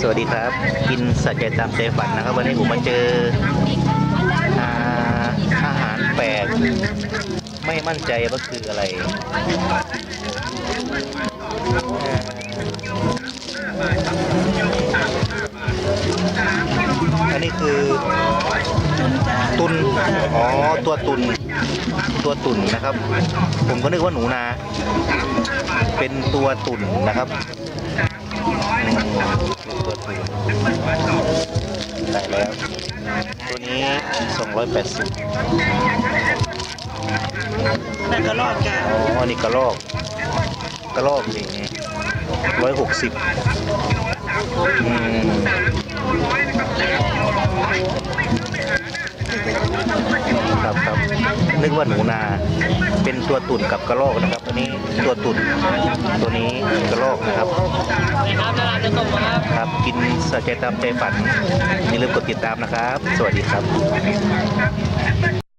สวัสดีครับ กินสัจใจตามใจฝันนะครับ วันนี้ผมมาเจออาอาหารแปลกไม่มั่นใจว่าคืออะไรอันนี้คือตุนอ๋อตัวตุนตัวตุนนะครับ ผมก็นึกว่าหนูนา เป็นตัวตุนนะครับ ได้แล้ว ตัวนี้ 280นั่นก็รอดจ้าอ๋อนี่กระลอกกระลอกนี่ร้อยหกสิบอืมครับครับนึกว่าหนูนา เป็นตัวตุ่นกับกระลอกนะครับ ตัวนี้ตัวตุ่นตัวนี้กระลอกนะครับครับตลาดจะ กมาครับครับ กินสะใจตามใจฝันอย่าลืมกดติดตามนะครับ สวัสดีครับ